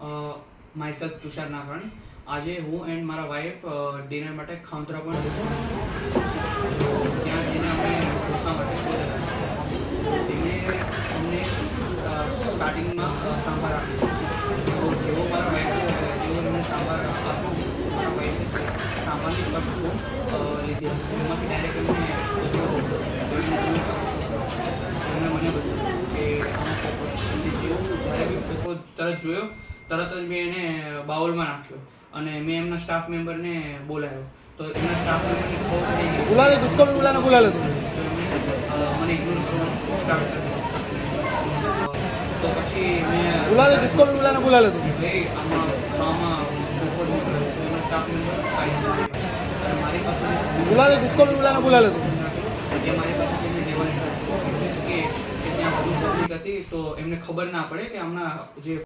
My self Tushar નાગરાણી આજે હું and મારા વાઈફ ડિનર માટે ખાઉંતરા પણ ત્યાં જઈને અમે ઢોસા માટે. તેમને અમને સ્ટાર્ટિંગમાં સાંભાર આપ્યો. જેવો મારા વાઈફ જેવો એમને સાંભાર આપ્યો, મારા વાઈફે સાંભારની વસ્તુ લીધી. એમાંથી ડાયરેક્ટ એમને મને બધું કે જેવું જ્યારે તરત જોયો તરત જ મેં એને બાઉલમાં નાખ્યો અને મેં એમના સ્ટાફ મેમ્બરને બોલાવ્યો તો એમના સ્ટાફ મેમ્બરને બોલા લે ઉસકો ભી બોલાના બોલા લે મને ઇગ્નોર કરવાનું સ્ટાર્ટ કર્યો. તો પછી મેં બોલા લે ઉસકો ભી બોલાના બોલા લે તું આમાં મામા બપોર એમના સ્ટાફ મેમ્બર આવી મારી પાસે બોલા લે ઉસકો બોલા લે એ મારી પાસે જેવાની કે ત્યાં બધું પબ્લિક હતી તો એમને ખબર ના પડે કે હમણાં જે